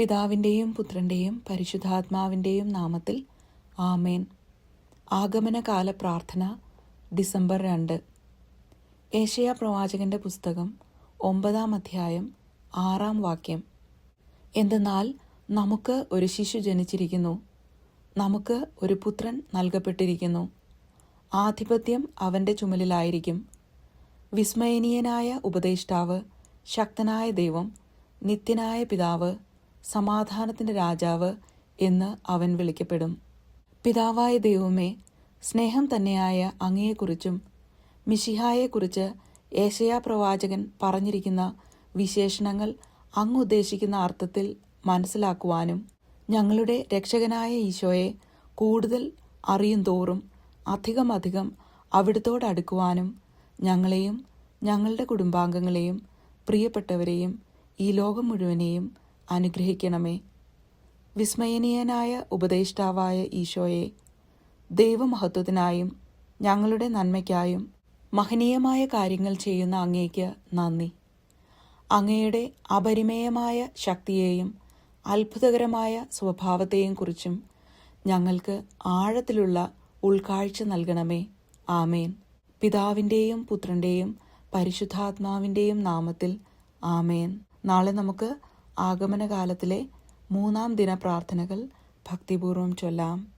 പിതാവിന്റെയും പുത്രന്റെയും പരിശുദ്ധാത്മാവിന്റെയും നാമത്തിൽ ആമേൻ. ആഗമനകാല പ്രാർത്ഥന ഡിസംബർ രണ്ട്. ഏഷ്യ പ്രവാചകന്റെ പുസ്തകം ഒമ്പതാം അധ്യായം ആറാം വാക്യം. എന്തെന്നാൽ നമുക്ക് ഒരു ശിശു ജനിച്ചിരിക്കുന്നു. നമുക്ക് ഒരു പുത്രൻ നൽകപ്പെട്ടിരിക്കുന്നു. ആധിപത്യം അവന്റെ ചുമലിലായിരിക്കും. വിസ്മയനീയനായ ഉപദേഷ്ടാവ് ശക്തനായ ദൈവം നിത്യനായ പിതാവ് സമാധാനത്തിന്റെ രാജാവ് എന്ന് അവൻ വിളിക്കപ്പെടും. പിതാവായ ദൈവമേ സ്നേഹം തന്നെയായ അങ്ങയെക്കുറിച്ചും മിഷിഹായെക്കുറിച്ച് ഏഷയാ പ്രവാചകൻ പറഞ്ഞിരിക്കുന്ന വിശേഷണങ്ങൾ അങ്ങ് ഉദ്ദേശിക്കുന്ന അർത്ഥത്തിൽ മനസ്സിലാക്കുവാനും ഞങ്ങളുടെ രക്ഷകനായ ഈശോയെ കൂടുതൽ അറിയും തോറും അധികമധികം അവിടുത്തോടടുക്കുവാനും ഞങ്ങളെയും ഞങ്ങളുടെ കുടുംബാംഗങ്ങളെയും പ്രിയപ്പെട്ടവരെയും ഈ ലോകം മുഴുവനെയും അനുഗ്രഹിക്കണമേ. വിസ്മയനീയനായ ഉപദേഷ്ടാവായ ഈശോയെ ദൈവമഹത്വത്തിനായും ഞങ്ങളുടെ നന്മയ്ക്കായും മഹനീയമായ കാര്യങ്ങൾ ചെയ്യുന്ന അങ്ങേക്ക് നന്ദി. അങ്ങയുടെ അപരിമേയമായ ശക്തിയെയും അത്ഭുതകരമായ സ്വഭാവത്തെയും കുറിച്ചും ഞങ്ങൾക്ക് ആഴത്തിലുള്ള ഉൾക്കാഴ്ച നൽകണമേ. ആമേൻ. പിതാവിന്റെയും പുത്രന്റെയും പരിശുദ്ധാത്മാവിന്റെയും നാമത്തിൽ ആമേൻ. നാളെ നമുക്ക് ആഗമനകാലത്തിലെ മൂന്നാം ദിന പ്രാർത്ഥനകൾ ഭക്തിപൂർവം ചൊല്ലാം.